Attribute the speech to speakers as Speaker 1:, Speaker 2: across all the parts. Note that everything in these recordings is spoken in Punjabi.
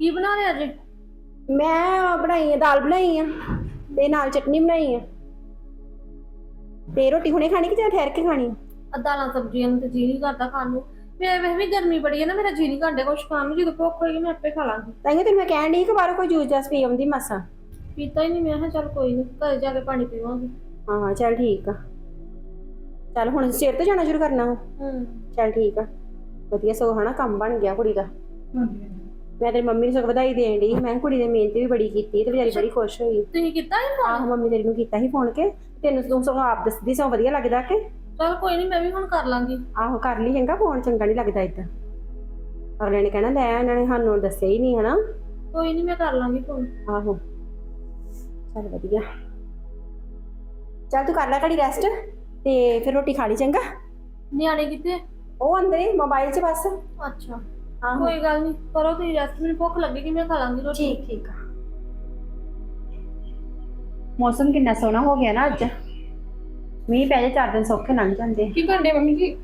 Speaker 1: ਕੀ ਬਣਾ ਲਿਆ ਜੇ
Speaker 2: ਮੈਂ ਬਣਾਈ ਆ ਦਾਲ ਬਣਾਈ ਆ ਤੇ ਨਾਲ ਚਟਨੀ ਬਣਾਈ ਆ। ਤੇ ਰੋਟੀ ਹੁਣੇ ਖਾਣੀ ਕਿ ਜਾਂ ਠਹਿਰ ਕੇ ਖਾਣੀ?
Speaker 1: ਆਹ ਦਾਲਾਂ ਸਬਜ਼ੀਆਂ ਨੂੰ ਤੇ ਜੀ ਨਹੀਂ ਕਰਦਾ ਖਾਣ ਨੂੰ। ਮੈਂ ਵੈਸੇ ਵੀ ਗਰਮੀ ਬੜੀ ਹੈ ਨਾ ਮੇਰਾ ਜੀ ਨਹੀਂ ਕਰਦਾ ਕੁਛ ਖਾਣ ਨੂੰ ਜਦੋਂ ਭੁੱਖ ਹੋਏਗੀ ਮੈਂ ਆਪੇ ਖਾ ਲਾਂਗੀ।
Speaker 2: ਤਾਂਹੀਓ ਤੈਨੂੰ ਮੈਂ ਕਹਿਣ ਡਈ ਕਿ ਬਾਹਰੋਂ ਕੋਈ ਜੂਸ ਜਾਸ ਪੀ ਆਉਂਦੀ ਮਾਸਾ।
Speaker 1: ਪੀਤਾ ਹੀ ਨਹੀਂ ਮੈਂ ਕਿਹਾ ਚੱਲ ਕੋਈ ਨਹੀਂ ਘਰੇ ਜਾ ਕੇ ਪਾਣੀ ਪੀਵਾਂਗੀ।
Speaker 2: ਹਾਂ ਹਾਂ ਚੱਲ ਠੀਕ ਆ। ਚੱਲ ਹੁਣ ਸਿਰ ਤੇ ਜਾਣਾ ਸ਼ੁਰੂ ਕਰਨਾ ਵਾ।
Speaker 1: ਹੂੰ।
Speaker 2: ਚੱਲ ਠੀਕ ਆ। ਵਧੀਆ ਸੋ ਹਨਾ ਕੰਮ ਬਣ ਗਿਆ ਕੁੜੀ ਦਾ। ਮੈਂ ਤੇਰੀ ਮੰਮੀ ਨੂੰ ਸਗੋਂ ਵਧਾਈ ਦੇਣ ਡਈ ਮੈਂ ਕਿਹਾ ਕੁੜੀ ਨੇ ਮਿਹਨਤ ਵੀ ਬੜੀ ਕੀਤੀ ਤੇ ਵਿਚਾਰੀ ਬੜੀ ਖੁਸ਼ ਹੋਈ।
Speaker 1: ਤੁਸੀਂ ਕੀਤਾ ਹੀ ਫੋਨ
Speaker 2: ਆਹੋ ਮੰਮੀ ਤੇਰੀ ਨੂੰ ਕੀਤਾ ਸੀ ਫੋਨ ਕੇ। ਤੈਨੂੰ ਤੂੰ ਸਗੋਂ ਆਪ ਦੱਸਦੀ ਸਗੋਂ ਵਧੀਆ ਲੱਗਦਾ ਕਿ।
Speaker 1: ਚੱਲ ਕੋਈ ਨਹੀਂ ਮੈਂ ਵੀ ਹੁਣ ਕਰ ਲਾਂਗੀ।
Speaker 2: ਆਹੋ ਕਰ ਲਈ ਚੰਗਾ ਫੋਨ ਚੰਗਾ ਨਹੀਂ ਲੱਗਦਾ ਇਦਾਂ। ਅਗਲੇ ਨੇ ਕਹਿਣਾ ਲੈ ਇਹਨਾਂ ਨੇ ਸਾਨੂੰ ਦੱਸਿਆ ਹੀ ਨਹੀਂ ਹਨਾ।
Speaker 1: ਕੋਈ ਨਹੀਂ ਮੈਂ ਕਰ ਲਾਂਗੀ ਫੋਨ
Speaker 2: ਆਹੋ। ਚੱਲ ਵਧੀਆ। ਚੱਲ ਤੂੰ ਕਰ ਲੈ ਘੜੀ ਰੈਸਟ ਤੇ ਫਿਰ ਰੋਟੀ ਖਾ ਲਈ ਚੰਗਾ।
Speaker 1: ਨਿਆਣੇ ਕਿੱਥੇ?
Speaker 2: ਉਹ ਅੰਦਰ ਹੀ ਮੋਬਾਈਲ 'ਚ ਬਸ।
Speaker 1: ਅੱਛਾ।
Speaker 2: ਆਹੋ
Speaker 1: ਕੋਈ ਗੱਲ ਨਹੀਂ ਕਰੋ ਤੁਸੀਂ ਰੈਸਟ ਮੈਨੂੰ ਭੁੱਖ ਲੱਗੇਗੀ ਮੈਂ ਖਾ ਲਾਂਗੀ ਰੋਟੀ।
Speaker 2: ਠੀਕ ਠੀਕ ਆ। ਮੌਸਮ ਕਿੰਨਾ ਸੋਹਣਾ ਹੋ ਗਿਆ ਨਾ ਅੱਜ। ਮੀਂਹ ਪੈ ਜੇ ਚਾਰ ਦਿਨ ਸੌਖੇ ਲੰਘ ਜਾਂਦੇ।
Speaker 3: ਕੀ ਕਰਦੇ ਮੰਮੀ ਜੀ?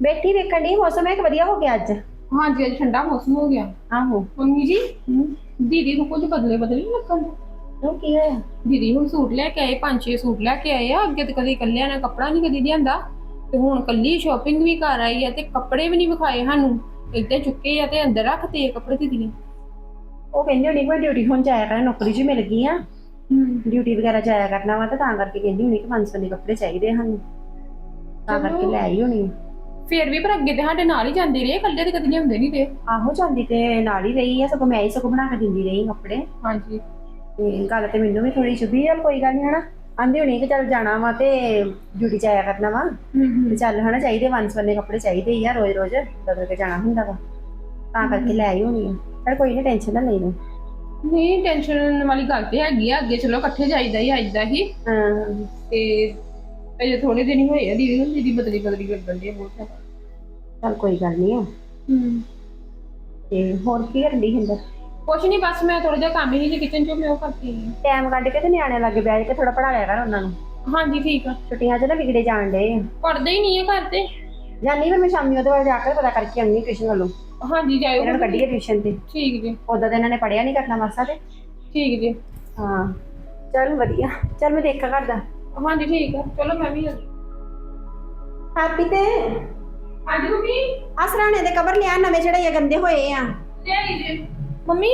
Speaker 2: ਬੈਠੀ ਵੇਖਣ ਦੀ ਮੌਸਮ ਇੱਕ ਵਧੀਆ ਹੋ ਗਿਆ ਅੱਜ।
Speaker 3: ਹਾਂਜੀ ਅੱਜ ਠੰਡਾ ਮੌਸਮ ਹੋ ਗਿਆ।
Speaker 2: ਆਹੋ।
Speaker 3: ਮੰਮੀ ਜੀ ਦੀਦੀ ਨੂੰ ਕੁਝ ਬਦਲੇ ਬਦਲੇ ਨੀ ਲੱਗਣ
Speaker 2: ਉਹ ਕੀ ਹੋਇਆ?
Speaker 3: ਦੀਦੀ ਹੁਣ ਸੂਟ ਲੈ ਕੇ ਆਏ ਪੰਜ ਛੇ ਸੂਟ ਲੈ ਕੇ ਆਏ ਆ ਅੱਗੇ ਤੇ ਕਦੇ ਇਕੱਲਿਆਂ ਨੇ ਕੱਪੜਾ ਨਹੀਂ ਕਦੀ ਲਿਆਂਦਾ। ਤੇ ਹੁਣ ਕੱਲੀ ਸ਼ਾਪਿੰਗ ਵੀ ਕਰ ਆਈ ਆ ਤੇ ਕੱਪੜੇ ਵੀ ਨਹੀਂ ਵਿਖਾਏ ਸਾਨੂੰ। ਇੱਥੇ ਚੁੱਕੇ ਆ ਤੇ ਅੰਦਰ ਰੱਖਤੇ ਆ ਕੱਪੜੇ ਦੀਦੀ ਨੇ
Speaker 2: ਉਹ ਕਹਿੰਦੀ ਹੁਣੀ ਕੋਈ ਡਿਊਟੀ ਹੁਣ ਜਾਇਆ ਕਰ ਨੌਕਰੀ 'ਚ ਮਿਲ ਗਈ ਆ। ਡਿਊਟੀ ਵਗੈਰਾ ਜਾਇਆ ਕਰਨਾ ਵਾ ਤੇ ਤਾਂ ਕਰਕੇ ਕਹਿੰਦੀ ਹੁਣੀ ਕਿ ਪੰਜ ਸੌ ਦੇ ਕੱਪੜੇ ਚਾਹੀਦੇ ਆ ਸਾਨੂੰ ਤਾਂ ਕਰਕੇ ਲੈ ਆਈ ਹੋਣੀ।
Speaker 3: ਫੇਰ ਵੀ ਪਰ ਅੱਗੇ ਤੇ ਸਾਡੇ ਨਾਲ ਹੀ ਜਾਂਦੇ ਰਹੇ ਇਕੱਲੇ ਤੇ ਕਦੀ ਲਿਆਉਂਦੇ ਨਹੀਂ ਤੇ।
Speaker 2: ਆਹੋ ਜਾਂਦੀ ਤੇ ਨਾਲ ਹੀ ਰਹੀ ਆ ਸਗੋਂ ਮੈਂ ਹੀ ਸਗੋਂ ਬਣਾ ਕੇ ਦਿੰਦੀ ਰਹੀ ਕੱਪੜੇ।
Speaker 3: ਹਾਂਜੀ।
Speaker 2: ਤੇ ਗੱਲ ਤੇ ਮੈਨੂੰ ਵੀ ਥੋੜੀ ਚੁਭੀ ਚੱਲ ਕੋਈ ਗੱਲ ਨਹੀਂ ਹਨਾ। ਆਂਦੀ ਹੁਣੀ ਕਿ ਚੱਲ ਜਾਣਾ ਵਾ ਤੇ ਡਿਊਟੀ ਜਾਇਆ ਕਰਨਾ ਵਾ। ਤੇ ਚੱਲ ਹਨਾ ਚਾਹੀਦੇ ਵੰਸ ਵੰਨੇ ਕੱਪੜੇ ਚਾਹੀਦੇ ਹੀ ਆ ਰੋਜ਼ ਰੋਜ਼। ਬਦਲ ਕੇ ਜਾਣਾ ਹੁੰਦਾ ਵਾ। ਤਾਂ ਕਰਕੇ ਲੈ ਆਈ ਹੋਣੀ ਪਰ ਕੋਈ ਨਹੀਂ ਟੈਨਸ਼ਨ ਨਾ ਲਈ ਨੂੰ
Speaker 3: ਨਹੀਂ ਟੈਨਸ਼ਨ ਵਾਲੀ ਗੱਲ ਤੇ ਹੈਗੀ ਆ। ਅੱਗੇ ਚਲੋ ਇਕੱਠੇ ਜਾਈਦਾ ਹੀ ਆਈਦਾ ਹੀ।
Speaker 2: ਹਾਂ।
Speaker 3: ਤੇ ਅਜੇ ਥੋੜੇ ਦਿਨ ਹੀ ਹੋਏ ਆ ਦੀਦੀ ਨੂੰ। ਦੀਦੀ ਬਦਲੀ ਬਦਲੀ ਲੱਗਣ ਦੀ ਬਹੁਤ
Speaker 2: ਚੱਲ ਕੋਈ ਗੱਲ ਨਹੀਂ ਆ।
Speaker 3: ਹੂੰ।
Speaker 2: ਤੇ ਹੋਰ ਕੀ ਕਰਨ ਦੀ ਹੁੰਦਾ
Speaker 3: ਕੁਛ ਨਹੀਂ ਬਸ ਮੈਂ ਥੋੜਾ ਜਿਹਾ ਕੰਮ ਹੀ ਸੀ ਕਿਚਨ ਚੋਂ ਮੈਂ ਉਹ ਕਰਤੀ ਆਈ ਹਾਂ।
Speaker 2: ਟਾਈਮ ਕੱਢ ਕੇ ਤੇ ਨਿਆਣਿਆਂ ਲੱਗੇ ਬੈਠ ਕੇ ਥੋੜਾ ਪੜਾ ਲਿਆ ਕਰ ਉਹਨਾਂ ਨੂੰ।
Speaker 3: ਹਾਂਜੀ ਠੀਕ ਆ।
Speaker 2: ਛੁੱਟੀਆਂ 'ਚ ਨਾ ਵਿਗੜੇ ਜਾਣ ਡੇ
Speaker 3: ਪੜਦੇ ਹੀ ਨਹੀਂ ਆ ਘਰ ਤੇ।
Speaker 2: ਜਾਨੀ ਫਿਰ ਮੈਂ ਸ਼ਾਮੀ ਉਹਦੇ ਵੱਲ ਜਾ ਕੇ ਪਤਾ ਕਰਕੇ ਆਉਂਦੀ ਟਿਊਸ਼ਨ ਵੱਲੋਂ।
Speaker 3: ਹਾਂਜੀ ਜਾਇਓ
Speaker 2: ਇਹਨਾਂ ਨੂੰ ਕੱਢੀਏ ਟਿਊਸ਼ਨ ਤੇ।
Speaker 3: ਠੀਕ ਜੀ।
Speaker 2: ਉਦੋਂ ਤਾਂ ਇਹਨਾਂ ਨੇ ਪੜਿਆ ਨਹੀਂ ਕਰਨਾ ਮਾਸਾ ਤੇ।
Speaker 3: ਠੀਕ ਜੀ।
Speaker 2: ਹਾਂ। ਚੱਲ ਵਧੀਆ। ਚੱਲ ਮੈਂ ਦੇਖਾਂ ਘਰ ਦਾ।
Speaker 3: ਹਾਂਜੀ ਠੀਕ ਆ। ਚਲੋ ਮੈਂ ਵੀ
Speaker 2: ਹੈਪੀ ਤੇ?
Speaker 3: ਹਾਂਜੀ ਮੰਮੀ।
Speaker 2: ਆ ਸਰਾਣੇ ਦੇ ਕਵਰ ਲਿਆ ਨਵੇਂ ਜਿਹੜੇ ਇਹ ਗੰਦੇ ਹੋਏ ਆ।
Speaker 3: ਲੈ ਲੀਜੇ
Speaker 1: ਮੰਮੀ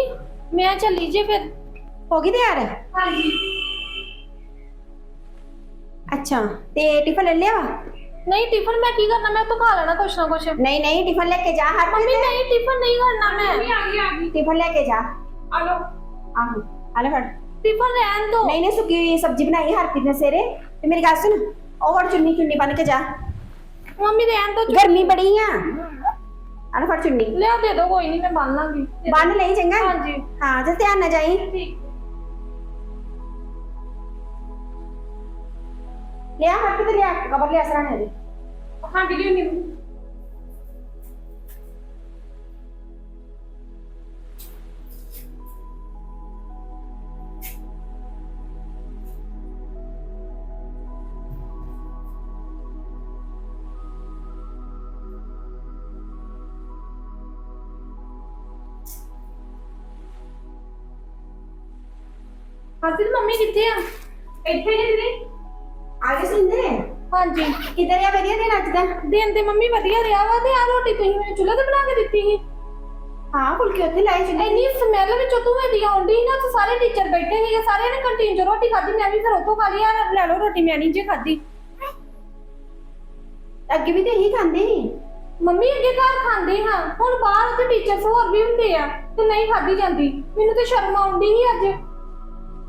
Speaker 1: ਮੈਂ ਚੱਲੀ ਜੇ ਫਿਰ
Speaker 2: ਹੋ ਗਈ ਤਿਆਰ
Speaker 3: ਹਾਂਜੀ
Speaker 2: ਅੱਛਾ ਤੇ ਟਿਫਨ ਲੈ ਲਿਆ ਵਾ?
Speaker 1: ਨਹੀਂ ਟਿਫਨ ਮੈਂ ਕੀ ਕਰਨਾ ਮੈਂ ਤਾਂ ਖਾ ਲੈਣਾ ਕੁਛ ਨਾ ਕੁਛ
Speaker 2: ਨਹੀਂ ਨਹੀਂ ਟਿਫਨ ਲੈ ਕੇ ਜਾ ਹਰ
Speaker 1: ਮੰਮੀ ਨਹੀਂ ਟਿਫਨ ਨਹੀਂ ਕਰਨਾ ਮੈਂ
Speaker 3: ਮੰਮੀ ਆ ਗਈ ਆ ਗਈ
Speaker 2: ਟਿਫਨ ਲੈ ਕੇ ਜਾ
Speaker 3: ਆ ਲਓ
Speaker 2: ਆਹੋ ਆ ਲੈ ਫੜ
Speaker 1: ਟਿਫਨ ਰਹਿਣ ਦੋ
Speaker 2: ਨਹੀਂ ਨਹੀਂ ਸੁੱਕੀ ਹੋਈ ਸਬਜ਼ੀ ਬਣਾਈ ਹਰਪ੍ਰੀਤ ਨੇ ਸਵੇਰੇ ਤੇ ਮੇਰੀ ਗੱਲ ਸੁਣ ਉਹ ਫੜ ਚੁੰਨੀ ਚੁੰਨੀ ਬਣ ਕੇ ਜਾ
Speaker 1: ਮੰਮੀ ਰਹਿਣ ਦੋ
Speaker 2: ਗਰਮੀ ਬੜੀ ਆ ਆ ਲੈ ਫੜ ਚੁੰਨੀ।
Speaker 1: ਲਿਆ ਦੇ ਦੋ ਕੋਈ ਨਹੀਂ ਮੈਂ ਬੰਨ ਲਾਂਗੀ।
Speaker 2: ਬੰਨ ਲਈ ਚੰਗਾ?
Speaker 1: ਹਾਂਜੀ।
Speaker 2: ਹਾਂ ਤੇ ਧਿਆਨ ਨਾਲ ਜਾਈ।
Speaker 1: ਠੀਕ।
Speaker 2: ਲਿਆ ਹਰਪ੍ਰੀਤ ਲਿਆ ਕਵਰ ਲਿਆ ਸਰਾਣੇ ਦੇ
Speaker 3: ਹਾਂਜੀ ਲਿਓਨੀ
Speaker 1: ਹਰਪ੍ਰੀਤ
Speaker 3: ਇੱਥੇ ਜੀ ਦੀਦੀ?
Speaker 2: ਆਗੇ ਸਿੰਦੇ
Speaker 1: ਹਾਂਜੀ।
Speaker 2: ਕਿਧਰ ਆ ਵਧੀਆ ਦਿਨ ਅੱਜ ਦਾ?
Speaker 1: ਦਿਨ ਤੇ ਮੰਮੀ ਵਧੀਆ ਰਿਹਾ ਵਾ ਤੇ ਆ ਰੋਟੀ ਤੁਸੀਂ ਮੈਨੂੰ ਚੁੱਲ੍ਹੇ ਤੇ ਬਣਾ ਕੇ ਦਿੱਤੀ ਸੀ।
Speaker 2: ਹਾਂ ਫੁਲਕੇ ਉੱਥੇ ਲਾਏ ਚੁੰਨੀ
Speaker 1: ਇੰਨੀ ਸਮੈਲ ਵਿੱਚੋਂ ਧੂਏ ਦੀ ਆਉਂਦੀ ਸੀ ਨਾ ਤੇ ਸਾਰੇ ਟੀਚਰ ਬੈਠੇ ਸੀਗੇ ਸਾਰਿਆਂ ਨੇ ਕੰਟੀਨ 'ਚ ਰੋਟੀ ਖਾਧੀ ਮੈਂ ਵੀ ਫਿਰ ਉੱਥੋਂ ਖਾ ਲਈ ਯਾਰ ਲੈ ਲਓ ਰੋਟੀ ਮੈਂ ਨਹੀਂ ਜੇ ਖਾਧੀ।
Speaker 2: ਅੱਗੇ ਵੀ ਤੇ ਇਹੀ ਖਾਂਦੇ ਸੀ?
Speaker 1: ਮੰਮੀ ਅੱਗੇ ਘਰ ਖਾਂਦੇ ਹਾਂ। ਹੁਣ ਬਾਹਰ ਉੱਥੇ ਟੀਚਰਸ ਹੋਰ ਵੀ ਹੁੰਦੇ ਆ ਤੇ ਨਹੀਂ ਖਾਧੀ ਜਾਂਦੀ। ਮੈਨੂੰ ਤੇ ਸ਼ਰਮ ਆਉਂਦੀ ਸੀ ਅੱਜ।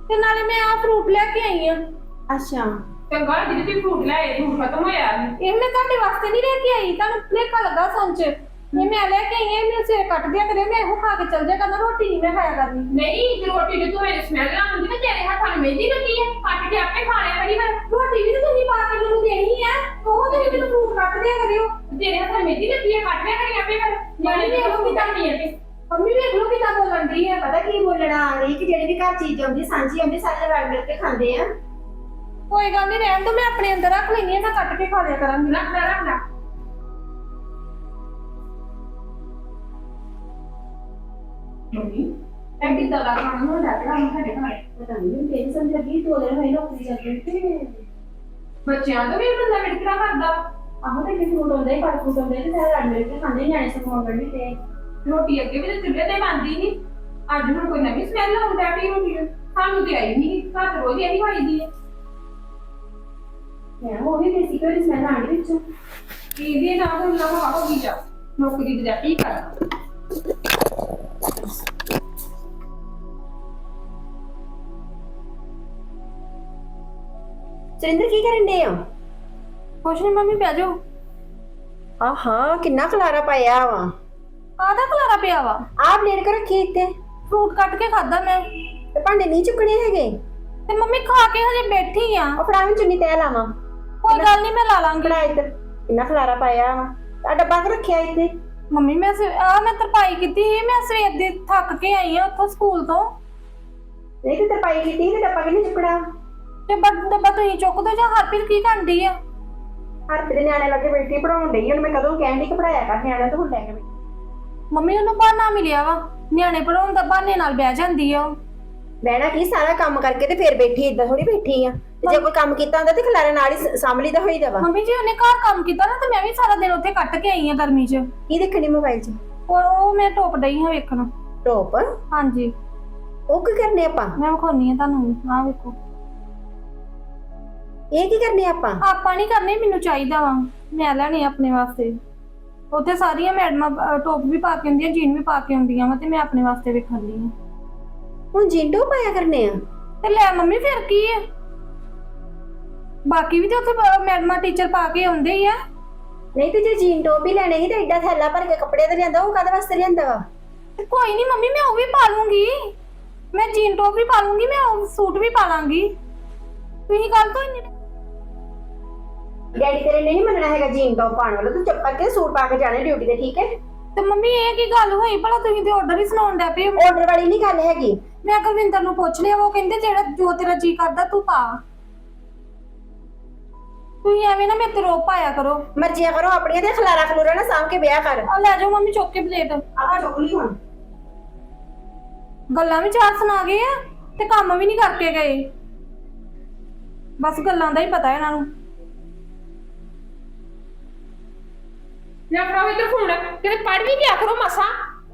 Speaker 1: ਤੇ ਨਾਲੇ ਮੈਂ ਆ ਫਰੂਟ ਲੈ ਕੇ ਆਈ ਆ।
Speaker 2: ਅੱਛਾ।
Speaker 3: ਚੰਗਾ ਦੀਦੀ ਤੁਸੀਂ ਫਰੂਟ ਲੈ ਆਏ ਫਰੂਟ ਖਤਮ ਹੋਇਆ ਸੀ
Speaker 1: ਇਹ ਮੈਂ ਤੁਹਾਡੇ ਵਾਸਤੇ ਨਹੀਂ ਲੈ ਕੇ ਆਈ ਤੁਹਾਨੂੰ ਭੁਲੇਖਾ ਲੱਗਾ ਸੰਚ ਇਹ ਮੈਂ ਲੈ ਕੇ ਆਈ ਆ ਮੈਨੂੰ ਸਿਰ ਕੱਟ ਦਿਆ ਕਰੇ ਮੈਂ ਇਹੋ ਖਾ ਕੇ ਚੱਲ ਜਾ ਕਰਨਾ ਰੋਟੀ ਨਹੀਂ ਮੈਂ ਖਾਇਆ ਕਰਨੀ
Speaker 3: ਨਹੀਂ ਤੇ ਰੋਟੀ ਦੇ ਧੋਏ ਸਮੈਲ ਆਉਂਦੀ ਨਾ ਤੇਰੇ ਹੱਥਾਂ ਨੂੰ ਮਹਿੰਦੀ ਲੱਗੀ ਹੈ ਕੱਟ ਕੇ ਆਪੇ ਖਾ ਲਿਆ ਕਰੀ ਫਿਰ।
Speaker 1: ਰੋਟੀ ਵੀ ਤਾਂ ਤੁਸੀਂ ਪਾ ਕੇ ਮੈਨੂੰ ਦੇਣੀ ਆ ਉਹ ਤੁਸੀਂ ਮੈਨੂੰ ਫਰੂਟ ਕੱਟ ਦਿਆ ਕਰਿਓ।
Speaker 3: ਤੇਰੇ ਹੱਥਾਂ ਮਹਿੰਦੀ ਲੱਗੀ ਹੈ ਕੱਟ ਲਿਆ ਕਰੀ ਆਪੇ ਫਿਰ।
Speaker 1: ਮੰਮੀ
Speaker 3: ਦੇ
Speaker 1: ਵੇਖੋ
Speaker 3: ਕੋਲ
Speaker 1: ਕਿੱਦਾਂ
Speaker 3: ਨਹੀਂ ਹੈ
Speaker 1: ਮੰਮੀ ਵੇਖ ਲਓ ਕਿੱਦਾਂ ਬੋਲਣ ਦੀ ਹੈ
Speaker 2: ਪਤਾ ਕੀ ਬੋਲਣਾ ਆ ਰਹੀ ਕਿ ਜਿਹੜੀ ਵੀ ਘਰ ਚੀਜ਼ ਆਉਂਦੀ ਸਾਂਝੀ ਆਉਂਦੀ ਸਾਰੇ ਰਲ ਮਿਲ ਕੇ ਖਾਂਦੇ ਆ।
Speaker 1: ਕੋਈ ਗੱਲ ਨਹੀਂ ਰਹਿਣ ਦੋ ਮੈਂ ਆਪਣੇ ਅੰਦਰ ਰੱਖ ਲੈਣੀ ਆ ਮੈਂ ਕੱਟ ਕੇ ਖਾ ਲਿਆ ਕਰਾਂਗੀ।
Speaker 3: ਰੱਖ ਲੈ ਰੱਖ ਲੈ। ਮੰਮੀ ਕਿੱਦਾਂ ਦਾ ਕੰਮ ਹੁੰਦਾ ਪਿਆ ਹੁਣ ਸਾਡੇ ਘਰ।
Speaker 2: ਪਤਾ ਨਹੀਂ ਮੈਨੂੰ ਤੇਰੀ ਸਮਝ ਲੱਗੀ ਦੋ ਦਿਨ ਹੋਏ ਨੌਕਰੀ ਜਾਂਦੇ ਤੇ
Speaker 3: ਬੱਚਿਆਂ ਤੋਂ ਵੀ ਬੰਦਾ ਵਿਤਕਰਾ ਕਰਦਾ।
Speaker 2: ਆਹੋ ਤੇ ਕਿਸ ਨੂੰ ਆਉਂਦਾ ਹੀ ਪਰ ਫੂਟ ਆਉਂਦੇ ਤੇ ਸਾਰੇ ਰਲ ਮਿਲ ਕੇ ਖਾਂਦੇ ਨਿਆਣੇ ਸਮਾਉਣ ਤੇ।
Speaker 3: ਰੋਟੀ ਅੱਗੇ ਵੀ ਤੇ ਚੁੱਲ੍ਹੇ ਤੇ ਬਣਦੀ ਨਹੀਂ ਅੱਜ ਹੁਣ ਕੋਈ ਨਵੀਂ ਸਮੈਲ ਆਉਂਦਾ ਪਈ ਰੋਟੀ ਨੂੰ। ਸਾਨੂੰ ਤੇ ਆਈ ਨਹੀਂ। ਘਰ ਤੇ ਰੋਜ਼ ਇਹੀ ਹੋਈਦੀ ਹੈ
Speaker 2: ਮੈਂ ਉਹ ਵੀ ਦੇਸੀ ਘਰ ਦੀ ਸਮੈਲ ਆਣੀ ਵਿੱਚ।
Speaker 3: ਕੀ ਦੀ ਨਾ ਹੁਣ ਨਾ ਹੋ ਗਈ ਜਾ ਨੌਕਰੀ ਤੇ ਜਾ ਕੀ ਕਰ
Speaker 2: ਸਰਿੰਦਰ ਕੀ ਕਰਨ ਦੇ ਹੋ?
Speaker 1: ਕੁਛ ਨਹੀਂ ਮੰਮੀ ਬਹਿ ਜਾਓ।
Speaker 2: ਆ ਹਾਂ ਕਿੰਨਾ ਖਲਾਰਾ ਪਾਇਆ ਵਾ।
Speaker 1: ਕਾਹਦਾ ਖਲਾਰਾ ਪਿਆ ਵਾ?
Speaker 2: ਆਪ ਲੇਟ ਕੇ ਰੱਖੀ ਇੱਥੇ
Speaker 1: ਫਰੂਟ ਕੱਟ ਕੇ ਖਾਦਾ ਮੈਂ।
Speaker 2: ਤੇ ਭਾਂਡੇ ਨਹੀਂ ਚੁੱਕਣੇ ਹੈਗੇ?
Speaker 1: ਤੇ ਮੰਮੀ ਖਾ ਕੇ ਹਜੇ ਬੈਠੀ ਆ।
Speaker 2: ਉਹ ਫੜਾ ਮੈਂ ਚੁੰਨੀ ਤੈ ਲਾਵਾਂ।
Speaker 1: ਕੋਈ ਗੱਲ ਨਹੀਂ ਮੈਂ ਲਾ ਲਾਂਗੀ।
Speaker 2: ਫੜਾ ਇੱਧਰ ਕਿੰਨਾ ਖਲਾਰਾ ਪਾਇਆ ਵਾ। ਆ ਡੱਬਾ ਕਿ ਰੱਖਿਆ ਇੱਥੇ?
Speaker 1: ਮੰਮੀ ਮੈਂ ਆ ਮੈਂ ਤਰਪਾਈ ਕੀਤੀ ਸੀ ਮੈਂ ਸਵੇਰ ਦੀ ਥੱਕ ਕੇ ਆਈ ਆ ਉੱਥੋਂ ਸਕੂਲ ਤੋਂ।
Speaker 2: ਨਹੀਂ ਤੇ ਤਰਪਾਈ ਕੀਤੀ ਤੇ ਡੱਬਾ ਕਿੰਨੇ ਚੁੱਕਣਾ?
Speaker 1: ਤੇ ਬ- ਡੱਬਾ ਤੁਸੀਂ ਚੁੱਕ ਦੋ ਜਾਂ ਹਰਪ੍ਰੀਤ ਕੀ ਕਰਦੀ ਆ?
Speaker 2: ਹਰ ਦੇ ਨਿਆਣੇ ਲੱਗੇ ਬੈਠੀ ਪੜਾਉਣ ਡਈ ਹੁਣ ਮੈਂ ਕਦੋਂ ਕਹਿਣ ਦੀ ਕਿ ਪੜਾਇਆ ਕਰ ਨਿਆਣਾ ਤਾਂ ਹੁਣ ਲੈ ਕੇ ਬੈਠੀ
Speaker 1: ਮੰਮੀ ਉਹਨੂੰ ਬਹਾਨਾ ਮਿਲਿਆ ਵਾ। ਨਿਆਣੇ ਪੜਾਉਣ ਦਾ ਬਹਾਨੇ ਨਾਲ ਬਹਿ ਜਾਂਦੀ ਆ ਉਹ।
Speaker 2: ਬਹਿਣਾ ਕੀ ਸਾਰਾ ਕੰਮ ਕਰਕੇ ਤੇ ਫੇਰ ਬੈਠੀ ਇਦਾਂ ਥੋੜੀ ਬੈਠੀ ਆ। ਤੇ ਜੇ ਕੋਈ ਕੰਮ ਕੀਤਾ ਹੁੰਦਾ ਤੇ ਖਲਾਰੇ ਨਾਲ ਹੀ ਸਾਂਭਲੀ ਦਾ ਹੋਈਦਾ ਵਾ।
Speaker 1: ਮੰਮੀ ਜੀ ਉਹਨੇ ਘਰ ਕੰਮ ਕੀਤਾ ਨਾ ਤੇ ਮੈਂ ਵੀ ਸਾਰਾ ਦਿਨ ਉੱਥੇ ਕੱਟ ਕੇ ਆਈ ਆ ਗਰਮੀ 'ਚ।
Speaker 2: ਕੀ ਦੇਖਣੀ ਮੋਬਾਈਲ 'ਚ?
Speaker 1: ਉਹ ਉਹ ਮੈਂ ਟੋਪ ਡਈ ਹਾਂ ਵੇਖਣ।
Speaker 2: ਟੋਪ?
Speaker 1: ਹਾਂਜੀ।
Speaker 2: ਉਹ ਕੀ ਕਰਨੇ ਆਪਾਂ?
Speaker 1: ਮੈਂ ਵਿਖਾਉਣੀ ਆ ਤੁਹਾਨੂੰ ਆਹ ਵੇਖੋ।
Speaker 2: ਇਹ ਕੀ ਕਰਨੇ ਆਪਾਂ?
Speaker 1: ਆਪਾਂ ਨਹੀਂ ਕਰਨੇ ਮੈਨੂੰ ਚਾਹੀਦਾ ਵਾ। ਮੈਂ ਲੈਣੇ ਆਪਣੇ ਵਾਸਤੇ। ਉੱਥੇ ਸਾਰੀਆਂ ਮੈਡਮਾਂ ਅਹ, ਟੋਪ ਵੀ ਪਾ ਕੇ ਆਉਂਦੀਆਂ ਜੀਨ ਵੀ ਪਾ ਕੇ ਆਉਂਦੀਆਂ ਵਾ ਤੇ ਮੈਂ ਆਪਣੇ ਵਾਸਤੇ ਵੇਖਣ ਲਈ ਆ
Speaker 2: ਹੁਣ ਜਿੰਟੋ ਪਾਇਆ ਕਰਨੇ ਆ?
Speaker 1: ਤੇ ਲੈ ਮੰਮੀ ਫਿਰ ਕੀ ਹੈ ਬਾਕੀ ਵੀ ਤੇ ਉੱਥੇ ਬ- ਮੈਡਮਾਂ ਟੀਚਰ ਪਾ ਕੇ ਆਉਂਦੇ ਹੀ ਆ।
Speaker 2: ਨਹੀਂ ਤੇ ਜੇ ਜੀਨ ਟੋਪ ਵੀ ਲੈਣੇ ਸੀ ਤੇ ਐਡਾ ਥੈਲਾ ਭਰ ਕੇ ਕੱਪੜੇ ਤੇ ਲਿਆਂਦਾ ਉਹ ਕਾਹਦੇ ਵਾਸਤੇ ਲਿਆਂਦਾ ਵਾ?
Speaker 1: ਤੇ ਕੋਈ ਨਹੀਂ ਮੰਮੀ ਮੈਂ ਉਹ ਵੀ ਪਾ ਲੂੰਗੀ। ਮੈਂ ਜੀਨ ਟੋਪ ਵੀ ਪਾ ਲੂੰਗੀ ਮੈਂ ਉਹ ਸੂਟ ਵੀ ਪਾ ਲਾਂਗੀ। ਤੁਸੀਂ ਗੱਲ ਤੋਂ ਇੰਨੀ
Speaker 2: ਡੈਡੀ ਤੇਰੇ ਨੇ ਨਹੀਂ ਮੰਨਣਾ ਹੈਗਾ ਜੀਨ ਟੋਪ ਪਾਉਣ ਵਾਲਾ ਤੂੰ ਚੁੱਪ ਕਰਕੇ ਸੂਟ ਪਾ ਕੇ ਜਾਣਾ ਡਿਊਟੀ ਤੇ ਠੀਕ ਹੈ?
Speaker 1: ਤੇ ਮੰਮੀ ਇਹ ਕੀ ਗੱਲ ਹੋਈ? ਭਲਾ ਤੁਸੀਂ ਤੇ ਆਰਡਰ ਹੀ ਸੁਣਾਉਣ ਡੈ ਪਏ ਹੋ।
Speaker 2: ਆਰਡਰ ਵਾਲੀ ਨਹੀਂ ਗੱਲ ਹੈਗੀ।
Speaker 1: ਮੈਂ ਕੁਲਵਿੰਦਰ ਨੂੰ ਪੁੱਛ ਲਿਆ ਉਹ ਕਹਿੰਦੇ ਜਿਹੜਾ ਜੋ ਤੇਰਾ ਜੀ ਕਰਦਾ ਤੂੰ ਪਾ। ਤੁਸੀਂ ਐਵੇਂ ਨਾ ਮੇਰੇ ਤੇ ਰੋਪ ਪਾਇਆ ਕਰੋ।
Speaker 2: ਮਰਜ਼ੀਆਂ ਕਰੋ ਆਪਣੀਆਂ ਤੇ ਖਲਾਰਾ ਖਲੂਰਾ ਨਾ ਸਾਂਭ ਕੇ ਵਿਆਹ ਕਰ।
Speaker 1: ਆ ਲੈ ਜਾਓ ਮੰਮੀ ਚੁੱਕ ਕੇ ਪਲੇਟ।
Speaker 2: ਆਹ ਚੁੱਕ ਲਈ ਹੁਣ।
Speaker 1: ਗੱਲਾਂ ਵੀ ਚਾਰ ਸੁਣਾ ਗਏ ਆ ਤੇ ਕੰਮ ਵੀ ਨਹੀਂ ਕਰਕੇ ਗਏ। ਬਸ ਗੱਲਾਂ ਦਾ ਹੀ ਪਤਾ ਇਹਨਾਂ ਨੂੰ।
Speaker 3: ਜਾਂ ਫੜਾ ਇੱਧਰ ਫੋਨ। ਕਿਤੇ ਪੜ ਵੀ ਲਿਆ ਕਰੋ ਮਸਾ।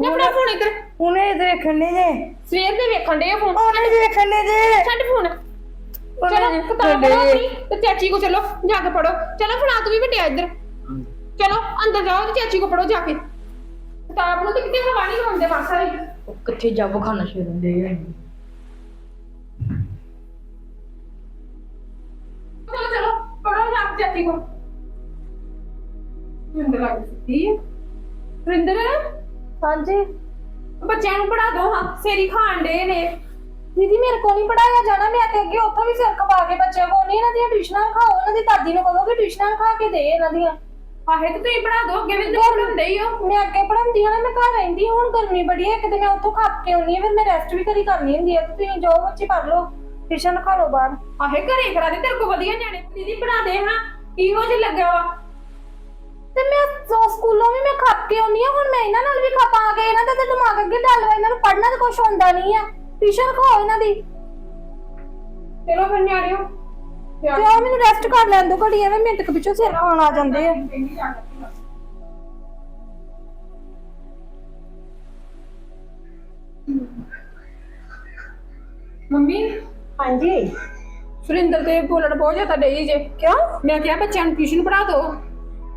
Speaker 3: ਜਾਂ ਫੜਾ ਫੋਨ ਇੱਧਰ।
Speaker 4: ਉਹਨੇ ਇਹ ਵੇਖਣ ਨੇ ਜੇ।
Speaker 3: ਸਵੇਰ ਦੇ ਵੇਖਣ ਦੇ ਫੋਨ।
Speaker 4: ਉਹਨੇ ਵੀ ਵੇਖਣ ਨੇ ਜੇ।
Speaker 3: ਛੱਡ ਫੋਨ। ਚਲੋ ਕਿਤਾਬ ਪੜੋ ਆਪਣੀ ਤੇ ਚਾਚੀ ਕੋ ਚਲੋ ਜਾ ਕੇ ਪੜੋ ਚਲੋ ਫੜਾ ਤੂੰ ਵੀ ਵੱਡਿਆ ਇੱਧਰ। ਚਲੋ ਅੰਦਰ ਜਾਓ ਤੇ ਚਾਚੀ ਕੋ ਪੜੋ ਜਾ ਕੇ। ਕਿਤਾਬ ਨੂੰ ਤੇ ਕਿਤੇ ਹਵਾ ਨਹੀਂ ਲਾਉਂਦੇ ਮਾਸਾ ਵੀ
Speaker 4: ਉਹ ਕਿੱਥੇ ਜੱਬ ਖਾਣਾ ਸ਼ੁਰੂ ਹੁੰਦੇ ਆ
Speaker 3: ਚਲੋ ਚਲੋ ਪੜੋ ਜਾ ਕੇ ਚਾਚੀ ਕੋ। ਰਿੰਦਰ ਲੱਗ ਸਿੱਧੀ। ਹੈ ਰਿੰਦਰ
Speaker 1: ਹਾਂਜੀ
Speaker 3: ਬੱਚਿਆਂ ਨੂੰ ਪੜਾ ਦੋ ਹਾਂ ਸੇਰੀ ਖਾਣ ਦੇ ਨੇ।
Speaker 1: ਦੀਦੀ ਮੇਰੇ ਕੋਲ ਨਹੀਂ ਪੜਾਇਆ ਜਾਣਾ ਮੈਂ ਤੇ ਅੱਗੇ ਉੱਥੋਂ ਵੀ ਸਿਰ ਕਪਾ ਕੇ ਬੱਚਿਆਂ ਕੋਲ ਨਹੀਂ ਇਹਨਾਂ ਦੀਆਂ ਟਿਊਸ਼ਨਾਂ ਖਾਓ ਇਹਨਾਂ ਦੀ ਦਾਦੀ ਨੂੰ ਕਹੋ ਕਿ ਟਿਊਸ਼ਨਾਂ ਖਾ ਕੇ ਦੇ ਇਹਨਾਂ ਦੀਆਂ।
Speaker 3: ਆਹੇ ਤੇ ਤੁਸੀਂ ਪੜਾ ਦੋ ਅੱਗੇ ਵੀ ਤੇ ਪੜਾਉਂਦੇ ਹੀ ਹੋ।
Speaker 1: ਮੈਂ ਅੱਗੇ ਪੜਾਉਂਦੀ ਹਾਂ ਨਾ ਮੈਂ ਘਰ ਰਹਿੰਦੀ ਹੁਣ ਗਰਮੀ ਬੜੀ ਹੈ ਕਿਤੇ ਮੈਂ ਉੱਥੋਂ ਖੱਪ ਕੇ ਆਉਣੀ ਹੈ ਫਿਰ ਮੈਂ ਰੈਸਟ ਵੀ ਕਰੀ ਕਰਨੀ ਹੁੰਦੀ ਹੈ ਤੇ ਤੁਸੀਂ ਜੋ ਬੱਚੇ ਕਰ ਲਓ ਟਿਊਸ਼ਨ ਖਾ ਲਓ ਬਾਹਰ।
Speaker 3: ਆਹੇ ਘਰੇ ਕਰਾ ਦੇ ਤੇਰੇ ਕੋ ਵਧੀਆ ਨਿਆਣੇ ਦੀਦੀ ਪੜਾ ਦੇ ਹਾਂ ਇਹੋ ਜਿਹਾ ਲੱਗਾ ਵਾ।
Speaker 1: ਕੇ ਆਉਣੀ ਹਾਂ ਹੁਣ ਮੈਂ ਇਹਨਾਂ ਨਾਲ ਵੀ ਖਪਾ ਕੇ ਇਹਨਾਂ ਦਾ ਤਾਂ ਦਿਮਾਗ ਅੱਗੇ ਡੱਲ ਵਾ ਇਹਨਾਂ ਨੂੰ ਪੜ੍ਹਨਾ ਤਾਂ ਕੁਝ ਹੁੰਦਾ ਨਹੀਂ ਆ। ਟਿਊਸ਼ਨ ਖਾਓ ਇਹਨਾਂ ਦੀ।
Speaker 3: ਚਲੋ ਫਿਰ ਨਿਆਣਿਓ।
Speaker 1: ਤੇ ਉਹ ਮੈਨੂੰ ਰੈਸਟ ਕਰ ਲੈਣ ਦੋ ਘੜੀ ਐਵੇਂ ਮਿੰਟ ਕੁ ਪਿੱਛੋਂ ਸਿਰ ਖਾਣ ਆ ਜਾਂਦੇ ਆ।
Speaker 3: ਮੰਮੀ?
Speaker 2: ਹਾਂਜੀ।
Speaker 3: ਸੁਰਿੰਦਰ ਤੇ ਬੋਲਣ ਬਹੁਤ ਜ਼ਿਆਦਾ ਡਈ ਜੇ।
Speaker 2: ਕਿਉਂ?
Speaker 3: ਮੈਂ ਕਿਹਾ ਬੱਚਿਆਂ ਨੂੰ ਟਿਊਸ਼ਨ ਪੜਾ ਦੋ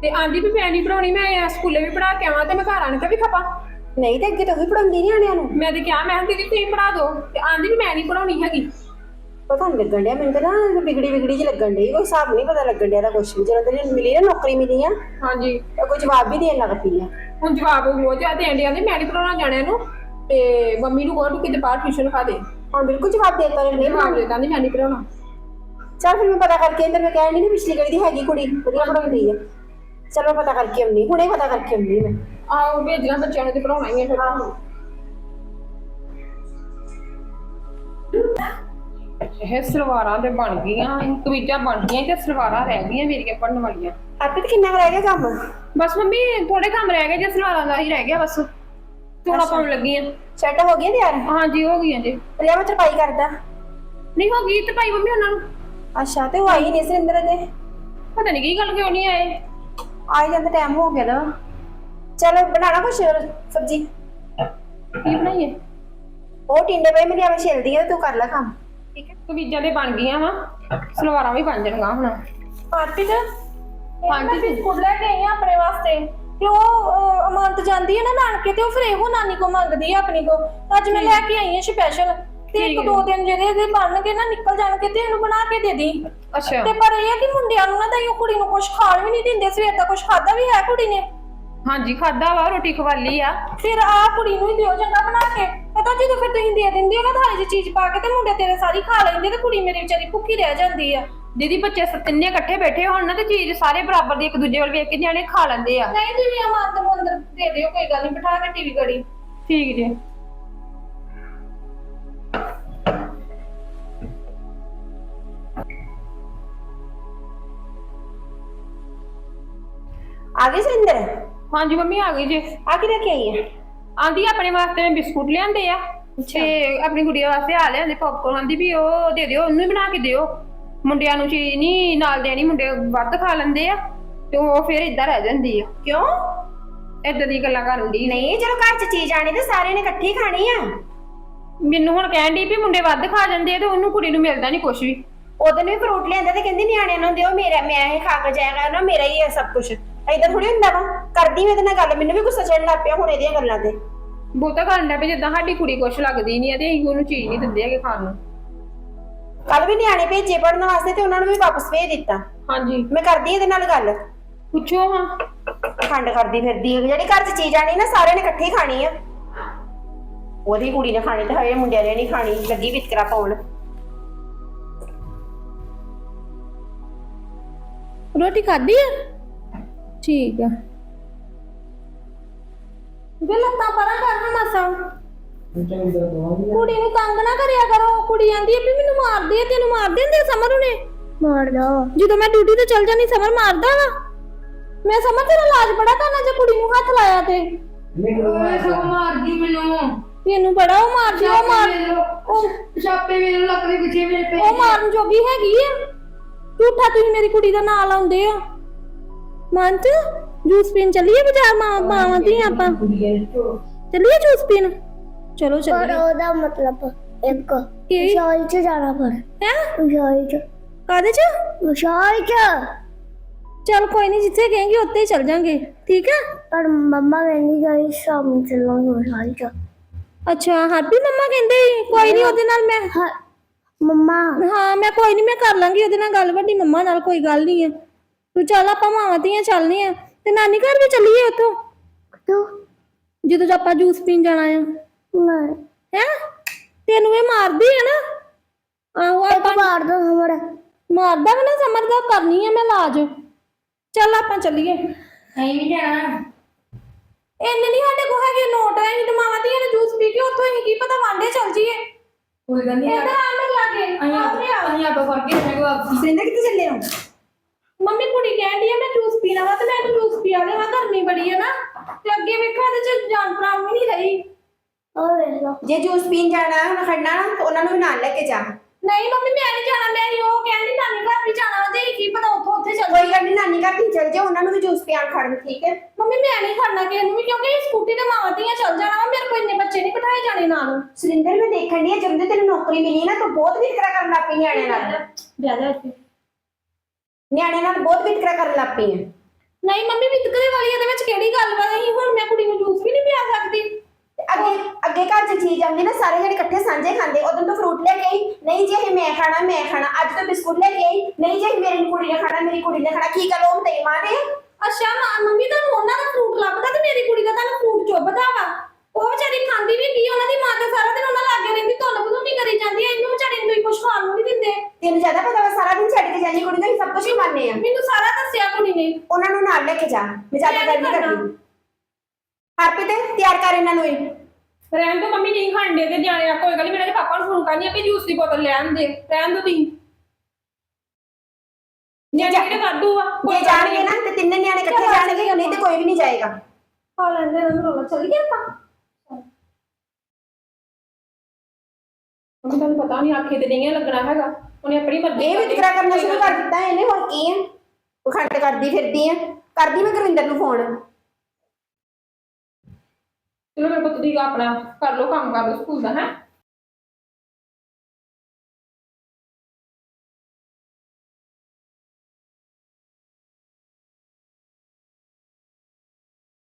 Speaker 3: ਤੇ ਆਂਦੀ ਵੀ ਮੈਂ ਨਹੀਂ ਪੜਾਉਣੀ ਮੈਂ ਸਕੂਲੇ ਵੀ ਪੜਾ ਕੇ ਆਵਾਂ ਤੇ ਮੈਂ ਘਰ ਆਣ ਕੇ ਵੀ ਖਪਾਂ
Speaker 2: ਨਹੀਂ ਤੇ ਅੱਗੇ ਤਾਂ ਉਹੀ ਪੜਾਉਂਦੀ ਨਹੀਂ ਆਣਿਆਂ ਨੂੰ।
Speaker 3: ਮੈਂ ਤੇ ਕਿਹਾ ਮੈਂ ਕਿਹਾ ਦੀਦੀ ਤੁਸੀਂ ਪੜਾ ਦੋ ਤੇ ਆਂਦੀ ਵੀ ਮੈਂ ਨਹੀਂ ਪੜਾਉਣੀ ਹੈਗੀ।
Speaker 2: ਪਤਾ ਨਹੀਂ ਲੱਗਣ ਡਿਆ ਮੈਨੂੰ ਤਾਂ ਨਾ ਬਿਗੜੀ ਬਿਗੜੀ ਜਿਹੀ ਲੱਗਣ ਡਈ ਕੋਈ ਹਿਸਾਬ ਨਹੀਂ ਪਤਾ ਲੱਗਣ ਡਿਆ ਦਾ ਕੁਛ ਵੀ। ਜਦੋਂ ਤੇਰੀ ਮਿਲੀ ਨਾ ਨੌਕਰੀ ਮਿਲੀ ਆ
Speaker 3: ਹਾਂਜੀ।
Speaker 2: ਤਾਂ ਕੋਈ ਜਵਾਬ ਵੀ ਦੇਣ ਲੱਗ ਪਈ ਆ।
Speaker 3: ਹੁਣ ਜਵਾਬ ਉਹ ਜ਼ਿਆਦਾ ਦੇਣ ਡਿਆ ਤੇ ਮੈਂ ਨਹੀਂ ਪੜਾਉਣਾ ਜਾਣਿਆਂ ਨੂੰ ਤੇ ਮੰਮੀ ਨੂੰ ਕਹੋ ਕਿ ਕਿਤੇ ਬਾਹਰ ਟਿਊਸ਼ਨ ਖਾ ਦੇ।
Speaker 2: ਹੁਣ ਬਿਲਕੁਲ ਜਵਾਬ ਦੇਤਾ ਨਹੀਂ
Speaker 3: ਜਵਾਬ ਦੇ ਦਾਂਦੀ ਮੈਂ ਨਹੀਂ ਪੜਾਉਣਾ
Speaker 2: ਚੱਲ ਫਿਰ ਮੈਂ ਪਤਾ ਕਰਕੇ ਅੰਦਰ ਮੈਂ ਕਹਿਣ ਡਈ ਨਾ ਪਿਛਲੀ ਗਲੀ ਦੀ ਹੈਗੀ ਕੁੜੀ ਵਧੀਆ ਪੜਾਉਂਦੀ ਆ। ਚਲ ਪਤਾ ਕਰਕੇ ਆਉਂਦੀ ਹੁਣੇ ਪਤਾ ਕਰਕੇ ਆਉਂਦੀ ਮੈਂ।
Speaker 3: ਆਹੋ ਭੇਜਣਾ ਬੱਚਿਆਂ ਨੂੰ ਤੇ ਪੜਾਉਣਾ ਹੀ ਹੈ ਫਿਰ। ਇਹ ਸਲਵਾਰਾਂ ਤੇ ਬਣ ਗਈਆਂ ਕਮੀਜ਼ਾਂ ਬਣ ਗਈਆਂ ਤੇ ਸਲਵਾਰਾਂ ਰਹਿ ਗਈਆਂ ਮੇਰੀਆਂ ਪੜਨ ਵਾਲੀਆਂ।
Speaker 2: ਆਪੇ ਤੇ ਕਿੰਨਾ ਕੁ ਰਹਿ ਗਿਆ ਕੰਮ?
Speaker 3: ਬਸ ਮੰਮੀ ਥੋੜੇ ਕੰਮ ਰਹਿ ਗਏ ਜੇ ਸਲਵਾਰਾਂ ਦਾ ਹੀ ਰਹਿ ਗਿਆ ਬਸ। ਚੋਣਾ ਪਾਉਣ ਲੱਗੀ ਆ।
Speaker 2: ਸ਼ਰਟ ਹੋ ਗਈ ਤਿਆਰ?
Speaker 3: ਹਾਂਜੀ ਹੋ ਗਈਆਂ ਜੀ।
Speaker 2: ਲਿਆ ਮੈਂ ਤਰਪਾਈ ਕਰਦਾ।
Speaker 3: ਨਹੀਂ ਹੋ ਗਈ ਤੇ ਭਾਈ ਮੰਮੀ ਉਹਨਾਂ ਨੂੰ।
Speaker 2: ਅੱਛਾ ਤੇ ਉਹ ਆਈ ਨਹੀਂ ਸੁਰਿੰਦਰ ਦੇ
Speaker 3: ਪਤਾ ਨਹੀਂ ਕੀ ਗੱਲ ਕਿਉਂ ਨਹੀਂ ਆਏ?
Speaker 2: ਆਈ ਜਾਂਦਾ ਟਾਈਮ ਹੋ ਗਿਆ ਨਾ। ਚਲ ਬਣਾਣਾ ਕੁਛ ਸਬਜੀ।
Speaker 3: ਕੀ ਬਣਾਈਏ?
Speaker 2: ਉਹ ਟਿੰਡੇ ਪਏ ਮੇਰੀ ਆਵੇਂ ਛਿਲਦੀ ਆ ਤੂੰ ਕਰ ਲੈ ਕੰਮ। ਠੀਕ ਹੈ
Speaker 3: ਕਮੀਜ਼ਾਂ ਦੇ ਬਣ ਗਈਆਂ ਵਾ। ਸਲਵਾਰਾਂ ਵੀ ਬਣ ਜਾਣਗੀਆਂ ਹੁਣ।
Speaker 1: ਆਰਪਿਤ
Speaker 3: ਹਾਂਜੀ।
Speaker 1: ਹਾਂਜੀ। ਬਿਸਕੁਟ ਲੈ ਕੇ ਆਈ ਆ ਆਪਣੇ ਵਾਸਤੇ। ਤੇ ਉਹ ਅਹ, ਅਮਾਨਤ ਜਾਂਦੀ ਹੈ ਨਾ ਨਾਨਕੇ ਤੇ ਉਹ ਫਿਰ ਇਹੋ ਨਾਨੀ ਕੋ ਮੰਗਦੀ ਆ ਆਪਣੀ ਕੋ ਅੱਜ ਮੈਂ ਲੈ ਕੇ ਆਈ ਆ ਸਪੈਸ਼ਲ ਤੇ ਇੱਕ ਦੋ ਦਿਨ ਜਿਹੜੇ ਇਹਦੇ ਬਣਨਗੇ ਨਾ ਨਿਕਲ ਜਾਣਗੇ ਤੇ ਇਹਨੂੰ ਬਣਾ ਕੇ ਦੇ ਦੀ
Speaker 3: ਅੱਛਾ।
Speaker 1: ਤੇ ਪਰ ਇਹ ਆ ਕਿ ਮੁੰਡਿਆਂ ਨੂੰ ਨਾ ਤਾਂ ਇਹ ਕੁੜੀ ਨੂੰ ਕੁਝ ਖਾਣ ਵੀ ਨਹੀਂ ਦਿੰਦੇ ਸਵੇਰ ਦਾ ਕੁਝ ਖਾਦਾ ਵੀ ਹੈ ਕੁੜੀ ਨੇ?
Speaker 3: ਹਾਂਜੀ ਖਾਦਾ ਵਾ ਰੋਟੀ ਖਵਾਲੀ ਆ।
Speaker 1: ਫਿਰ ਆ ਕੁੜੀ ਨੂੰ ਹੀ ਦਿਓ ਚੰਗਾ ਬਣਾ ਕੇ। ਪਤਾ ਜਦੋਂ ਫਿਰ ਤੁਸੀਂ ਦੇ ਦਿੰਦੇ ਹੋ ਨਾ ਥਾਲੀ 'ਚ ਚੀਜ਼ ਪਾ ਕੇ ਤੇ ਮੁੰਡੇ ਤੇਰੇ ਸਾਰੀ ਖਾ ਲੈਂਦੇ ਤੇ ਕੁੜੀ ਮੇਰੀ ਵਿਚਾਰੀ ਭੁੱਖੀ ਰਹਿ ਜਾਂਦੀ ਆ।
Speaker 3: ਦੀਦੀ ਬੱਚੇ ਸ- ਤਿੰਨੇ ਇਕੱਠੇ ਬੈਠੇ ਹੋਣ ਨਾ ਤੇ ਚੀਜ਼ ਸਾਰੇ ਬਰਾਬਰ ਦੀ ਇੱਕ ਦੂਜੇ ਵੱਲ ਵੇਖ ਕੇ ਜਾਣੇ ਖਾ ਲੈਂਦੇ ਆ।
Speaker 1: ਨਹੀਂ ਤੁਸੀਂ ਅਮਾਨਤ ਨੂੰ ਅੰਦਰ ਦੇ ਦਿਓ ਕੋਈ ਗੱਲ ਨਹੀਂ ਬਿਠਾ ਕੇ ਟੀਵੀ ਗੜੀ
Speaker 3: ਠੀਕ ਜੀ।
Speaker 2: ਆ ਗਈ ਸੁਰਿੰਦਰ
Speaker 3: ਹਾਂਜੀ ਮੰਮੀ ਆ ਗਈ ਜੀ।
Speaker 2: ਆ ਕੀ ਲੈ ਕੇ ਆਈ ਹੈ
Speaker 3: ਆਂਦੀ ਆਪਣੇ ਵਾਸਤੇ ਮੈਂ ਬਿਸਕੁਟ ਲਿਆਂਦੇ ਆ। ਤੇ ਆਪਣੀ ਗੁੜੀਆ ਵਾਸਤੇ ਆ ਲਿਆਂਦੇ ਪੌਪਕੌਰਨ ਆਂਦੀ ਵੀ ਉਹ ਦੇ ਦਿਓ ਉਹਨੂੰ ਹੀ ਬਣਾ ਕੇ ਦਿਓ। ਮੁੰਡਿਆਂ ਨੂੰ ਚੀਜ਼ ਨਹੀਂ ਨਾਲ ਦੇਣੀ ਮੁੰਡੇ ਵੱਧ ਖਾ ਲੈਂਦੇ ਆ ਤੇ ਉਹ ਫਿਰ ਇਦਾਂ ਰਹਿ ਜਾਂਦੀ ਆ।
Speaker 2: ਕਿਉਂ?
Speaker 3: ਏਦਾਂ ਦੀ ਗੱਲਾਂ ਕਰਨ ਦੀ।
Speaker 2: ਨਹੀਂ ਜਦੋਂ ਘਰ 'ਚ ਚੀਜ਼ ਆਣੀ ਤੇ ਸਾਰਿਆਂ ਨੇ ਇਕੱਠੀ ਖਾਣੀ ਆ।
Speaker 3: ਮੈਨੂੰ ਹੁਣ ਕਹਿਣ ਦੀ ਵੀ ਮੁੰਡੇ ਵੱਧ ਖਾ ਜਾਂਦੇ ਆ ਤੇ ਉਹਨੂੰ ਕੁੜੀ ਨੂੰ ਮਿਲਦਾ ਨਹੀਂ ਕੁਝ ਵੀ।
Speaker 2: ਉਦੋਂ ਵੀ ਫਰੂਟ ਲਿਆਂਦਾ ਤੇ ਕਹਿੰਦੀ ਨਿਆਣਿਆਂ ਨੂੰ ਦਿਓ ਮੇਰਾ ਮੈਂ ਇਹ ਖਾ ਕੇ ਜਾਏਗਾ ਨਾ ਮੇਰਾ ਹੀ ਹੈ ਸਭ ਕੁਝ ਏਦਾਂ ਥੋੜੀ ਹੁੰਦਾ ਵਾ ਕਰਦੀ ਮੈਂ ਇਹਦੇ ਨਾਲ ਗੱਲ ਮੈਨੂੰ ਵੀ ਗੁੱਸਾ ਚੜਨ ਲੱਗ ਪਿਆ ਹੁਣ ਇਹਦੀਆਂ ਗੱਲਾਂ ਤੇ।
Speaker 3: ਬਹੁਤਾ ਕਰਨ ਲੱਗ ਪਏ ਜਿੱਦਾਂ ਸਾਡੀ ਕੁੜੀ ਕੁਛ ਲੱਗਦੀ ਨਹੀਂ ਆ ਤੇ ਅਸੀਂ ਉਹਨੂੰ ਚੀਜ਼ ਨਹੀਂ ਦਿੰਦੇ ਹੈਗੇ ਖਾਣ ਨੂੰ।
Speaker 2: ਕੱਲ ਵੀ ਨਿਆਣੇ ਭੇਜੇ ਪੜਨ ਵਾਸਤੇ ਤੇ ਉਹਨਾਂ ਨੂੰ ਵੀ ਵਾਪਸ ਭੇਜ ਦਿੱਤਾ।
Speaker 3: ਹਾਂਜੀ।
Speaker 2: ਮੈਂ ਕਰਦੀ ਇਹਦੇ ਨਾਲ ਗੱਲ।
Speaker 3: ਪੁੱਛੋ ਹਾਂ।
Speaker 2: ਖੰਡ ਕਰਦੀ ਫਿਰਦੀ ਹੈ ਜਿਹੜੀ ਘਰ 'ਚ ਚੀਜ਼ ਆਣੀ ਨਾ ਸਾਰਿਆਂ ਨੇ ਇਕੱਠੀ ਖਾਣੀ ਆ। ਉਹਦੀ ਕੁੜੀ ਨੇ ਖਾਣੀ ਤੇ ਹਰੇ ਮੁੰਡਿਆਂ ਨੇ ਨਹੀਂ ਖਾਣੀ ਲੱਗੀ ਵਿਤਕਰਾ ਪਾਉਣ।
Speaker 1: ਰੋਟੀ ਖਾਧੀ ਆ? ਠੀਕ ਆ। ਵੇ ਲੱਤਾਂ ਪਰਾਂ ਕਰ ਨਾ ਮਾਸਾ। ਕੁੜੀ ਨੂੰ ਤੰਗ ਨਾ ਕਰਿਆ ਕਰੋ। ਕੁੜੀ ਆਂਦੀ ਹੈ ਵੀ ਮੈਨੂੰ ਮਾਰਦੇ ਆ ਤੈਨੂੰ ਮਾਰ ਦਿੰਦੇ ਆ ਸਮਰ ਉਹਨੇ ਮਾਰਦਾ ਜਦੋਂ ਮੈਂ ਡਿਊਟੀ ਤੇ ਚਲ ਜਾਂਦੀ ਸਮਰ ਮਾਰਦਾ ਵਾ। ਮੈਂ ਸਮਰ ਤੇਰਾ ਇਲਾਜ ਬੜਾ ਕਰਨਾ ਜੇ ਕੁੜੀ ਨੂੰ ਹੱਥ ਲਾਇਆ ਤੇ।
Speaker 4: ਸੋ ਮਾਰਦੀ ਮੈਨੂੰ।
Speaker 1: ਤੈਨੂੰ ਬੜਾ ਉਹ ਮਾਰਦੀ ਉਹ ਮਾਰ ਉਹ
Speaker 4: ਛਾਪੇ ਮੇਰੇ ਲੱਕ ਦੇ ਪਿੱਛੇ ਮੇਰੇ
Speaker 1: ਉਹ ਮਾਰਨ ਜੋਗੀ ਹੈਗੀ ਆ। ਝੂਠਾ ਤੁਸੀਂ ਮੇਰੀ ਕੁੜੀ ਦਾ ਨਾਂ ਲਾਉਂਦੇ ਹੋ। ਮੰਤ ਜੂਸ ਪੀਣ ਚੱਲੀਏ ਬਾਜ਼ਾਰ? ਮਾਂ ਮਾਵਾਂ ਦੀ ਆਪਾਂ। ਚੱਲੀਏ ਜੂਸ ਪੀਣ? ਚਲੋ
Speaker 5: ਪਰ
Speaker 1: ਚੱਲੀਏ
Speaker 5: ਉਹਦਾ ਮਤਲਬ ਇੱਕ
Speaker 1: ਕੀ?
Speaker 5: ਵਿਸ਼ਾਲ ਚ ਜਾਣਾ ਪਰ।
Speaker 1: ਹੈ?
Speaker 5: ਵਿਸ਼ਾਲ ਚ।
Speaker 1: ਕਾਦੇ ਚ?
Speaker 5: ਵਿਸ਼ਾਲ ਚ।
Speaker 1: ਚਲ ਕੋਈ ਨਹੀਂ ਜਿੱਥੇ ਕਹੇਂਗੇ ਉੱਥੇ ਹੀ ਚੱਲ ਜਾਾਂਗੇ। ਠੀਕ ਹੈ?
Speaker 5: ਪਰ ਮੰਮਾ ਕਹਿੰਦੀ ਗਈ ਸ਼ਾਮ ਨੂੰ ਚੱਲਾਂਗੇ ਵਿਸ਼ਾਲ ਚ।
Speaker 1: ਅੱਛਾ ਹਰਪੀ ਮੰਮਾ ਕਹਿੰਦੇ ਸੀ, ਕੋਈ ਨਹੀਂ ਉਹਦੇ ਨਾਲ ਮੈਂ
Speaker 5: ਹਾਂ ਮੰਮਾ।
Speaker 1: ਹਾਂ ਮੈਂ ਕੋਈ ਨਹੀਂ ਮੈਂ ਕਰ ਲਾਂਗੀ ਉਹਦੇ ਨਾਲ ਗੱਲ ਵੱਡੀ ਮੰਮਾ ਨਾਲ ਕੋਈ ਗੱਲ ਨਹੀਂ ਹੈ। ਤੂੰ ਚੱਲ ਆਪਾਂ ਮਾਵਾਂ ਧੀਆਂ ਚੱਲਨੇ ਆ ਤੇ ਨਾਨੀ ਘਰ ਵੀ ਚੱਲੀਏ ਉੱਥੋਂ।
Speaker 5: ਤੂੰ
Speaker 1: ਜਦੋਂ ਆਪਾਂ ਜੂਸ ਪੀਣ ਜਾਣਾ ਆ।
Speaker 5: ਨਹੀਂ
Speaker 1: ਹੈ? ਤੈਨੂੰ ਇਹ ਮਾਰਦੀ ਹੈ ਨਾ? ਆਹੋ ਆਪਾਂ
Speaker 5: ਮਾਰ ਦੋ ਹਮਾਰਾ
Speaker 1: ਮਾਰਦਾ ਵਾ ਨਾ ਸਮਝਦਾ ਕਰਨੀ ਆ ਮੈਂ ਇਲਾਜ। ਚੱਲ ਆਪਾਂ ਚੱਲੀਏ।
Speaker 4: ਨਹੀਂ ਵੀ ਜਾਣਾ।
Speaker 1: ਇੰਨੇ ਨਹੀਂ ਸਾਡੇ ਕੋਲ ਹੈਗੇ ਨੋਟ ਅਸੀਂ ਤੇ ਮਾਵਾਂ ਧੀਆਂ ਨੇ ਜੂਸ ਪੀ ਕੇ ਉੱਥੋਂ ਹੀ ਕੀ ਪਤਾ ਵਾਂਡੇ ਚੱਲ ਜੀਏ
Speaker 4: ਕੋਈ ਗੱਲ ਨਹੀਂ
Speaker 1: ਇੱਧਰ ਆ ਮੇਰੇ ਲਾਗੇ। ਆਉਂਦੇ ਆ
Speaker 4: ਅਸੀਂ ਆਪਾਂ ਫੜ ਕੇ ਰੱਖਾਂਗੇ ਵਾਪਸ।
Speaker 2: ਸਿੰਦਰ ਕਿੱਥੇ ਚੱਲੇ ਹੋ?
Speaker 1: ਮੰਮੀ ਕੁੜੀ ਕਹਿੰਦੀ ਆ ਮੈਂ ਜੂਸ ਪੀਣਾ ਵਾ ਤੇ ਮੈਂ ਤਾਂ ਜੂਸ ਪੀ ਆਲੇ ਵਾ ਗਰਮੀ ਬੜੀ ਹੈ ਨਾ। ਤੇ ਅੱਗੇ ਵੇਖਾਂ ਤੇ ਚ ਜਾਨ ਪ੍ਰਾਣ ਵੀ ਨਹੀਂ ਰਹੀ।
Speaker 5: ਉਹ ਵੇਖ ਲਓ।
Speaker 2: ਜੇ ਜੂਸ ਪੀਣ ਜਾਣਾ ਹੁਣ ਖੜਨਾ ਨਾ ਤਾਂ ਉਹਨਾਂ ਨੂੰ ਵੀ ਨਾਲ ਲੈ ਕੇ ਜਾ।
Speaker 1: ਨਹੀਂ ਮੰਮੀ ਮੈਂ ਨਹੀਂ ਜਾਣਾ ਮੈਂ ਉਹ ਕਹਿੰਦੀ ਨਾਨੀ ਘਰ ਵੀ ਜਾਣਾ ਵਾ ਤੇ ਕੀ ਪਤਾ ਉੱਥੋਂ ਉੱਥੇ ਚੱਲ
Speaker 2: ਕੋਈ ਗੱਲ ਨਹੀਂ ਨਾਨੀ ਘਰ ਨਹੀਂ ਚੱਲ ਜਾ ਉਹਨਾਂ ਨੂੰ ਵੀ ਜੂਸ ਪਿਆਣ ਖੜਨ ਠੀਕ ਹੈ?
Speaker 1: ਮੰਮੀ ਮੈਂ ਨਹੀਂ ਖੜਨਾ ਕਿਸੇ ਨੂੰ ਵੀ ਕਿਉਂਕਿ ਇਹ ਸਕੂਟੀ ਤੇ ਮਾਵਾਂ ਧੀਆਂ ਚੱਲ ਜਾਣਾ ਵਾ ਮੇਰੇ ਕੋਲ ਇੰਨੇ ਬੱਚੇ ਨਹੀਂ ਬਿਠਾਏ ਜਾਣੇ ਨਾਲ।
Speaker 2: ਸੁਰਿੰਦਰ ਮੈਂ ਦੇਖਣ ਦੀ ਜਦੋਂ ਦੀ ਤੈਨੂੰ ਨੌਕਰੀ ਮਿਲੀ ਨਾ ਤੂੰ ਬਹੁਤ ਵਿਤਕਰਾ ਕਰਨ ਲੱਗ ਪਈ ਨਿਆਣਿਆਂ ਨਾਲ।
Speaker 1: ਜਾ ਇੱਥੇ।
Speaker 2: ਨਿਆਣਿਆਂ ਨਾਲ ਬਹੁਤ ਵਿਤਕਰਾ ਕਰਨ ਲੱਗ ਪਈ ਹੈ
Speaker 1: ਨਹੀਂ ਮੰਮੀ ਵਿਤਕਰੇ ਵਾਲੀ ਇਹਦੇ ਵਿੱਚ ਕਿਹੜੀ ਗੱਲ ਵਾ? ਨਹੀਂ ਹੁਣ ਮੈਂ ਕੁੜੀ ਨੂੰ ਜੂਸ ਵੀ ਨਹੀਂ ਪਿਆ ਸਕਦੀ।
Speaker 2: ਤੇ ਅੱਗੇ ਅੱਗੇ ਘਰ 'ਚ ਚੀਜ਼ ਆਉਂਦੀ ਨਾ ਸਾਰੇ ਜਣੇ ਇਕੱਠੇ ਸਾਂਝੇ ਖਾਂਦੇ। ਉਦੋਂ ਤੋਂ ਫਰੂਟ ਲੈ ਕੇ ਆਈ ਨਹੀਂ ਜੇ ਇਹ ਮੈਂ ਖਾਣਾ ਮੈਂ ਖਾਣਾ। ਅੱਜ ਤੋਂ ਬਿਸਕੁਟ ਲੈ ਕੇ ਆਈ ਨਹੀਂ ਜੇ ਮੇਰੀ ਕੁੜੀ ਨੇ ਖਾਣਾ ਮੇਰੀ ਕੁੜੀ ਨੇ ਖਾਣਾ। ਕੀ ਗੱਲ ਉਹ ਤੇਰੀ ਮਾਂ ਦੇ
Speaker 1: ਅੱਛਾ ਮਾਂ ਮੰਮੀ ਤੁਹਾਨੂੰ ਉਹਨਾਂ ਦਾ ਫਰੂਟ ਲੱਭਦਾ ਤੇ ਮੇਰੀ ਕੁੜੀ ਦਾ ਤੁਹਾਨੂੰ ਫਰੂਟ ਚੁੱਭਦਾ ਵਾ? लेके
Speaker 2: जा मैं
Speaker 1: ज्यादा
Speaker 2: गर्मी कर रही हरप्रीत तैयार कर इन्हों
Speaker 3: ਰਹਿਣ ਤੋਂ ਮੰਮੀ ਨਹੀਂ ਖਾਣ ਦੇ ਤੇ ਜਾਣਿਆ ਕੋਈ ਗੱਲ ਨੀ, ਪਾਪਾ ਨੂੰ ਫੋਨ ਕਰਨੀ ਆ ਵੀ ਜੂਸ ਦੀ ਬੋਤਲ ਲੈਣ ਦੇ ਰਹਿਣ ਦੋ ਤੁਸੀਂ। ਜੇ ਜਿਹੜੇ ਜੇ ਵਾਧੂ ਆ ਕੋਈ
Speaker 2: ਜਾਣਗੇ
Speaker 3: ਨੀ।
Speaker 2: ਨਾ ਤੇ ਤਿੰਨੇ ਨਿਆਣੇ ਇਕੱਠੇ ਜਾਣਗੇ ਨਹੀਂ ਤੇ ਕੋਈ ਵੀ ਨਹੀਂ ਜਾਏਗਾ।
Speaker 1: ਖਾ ਲੈਂਦੇ ਨਾ ਰੋਣਾ ਚੱਲੀਏ ਆਪਾਂ।
Speaker 3: ਮੰਮੀ ਤੁਹਾਨੂੰ ਪਤਾ ਨਹੀਂ ਆਖੇ ਤੇ ਨਹੀਂ ਲੱਗਣਾ ਹੈਗਾ ਉਹਨੇ ਆਪਣੀ ਮਰਜ਼ੀ
Speaker 2: ਇਹ
Speaker 3: ਵੀ
Speaker 2: ਕਰਨੀ। ਕਰਨਾ ਸ਼ੁਰੂ ਕਰ ਦਿੱਤਾ ਇਹਨੇ ਹੋਰ ਕੀ ਹੈ ਉਹ ਖੰਡ ਕਰਦੀ ਫਿਰਦੀ ਹੈ ਕਰਦੀ ਮੈਂ ਗੁਰਵਿੰਦਰ ਨੂੰ ਫੋਨ
Speaker 3: ਚਲੋ ਮੇਰੇ ਪੁੱਤ ਦੀ ਆਪਣਾ ਕਰ ਲਓ ਕੰਮ ਕਰ ਲਓ ਸਕੂਲ ਦਾ, ਹੈ?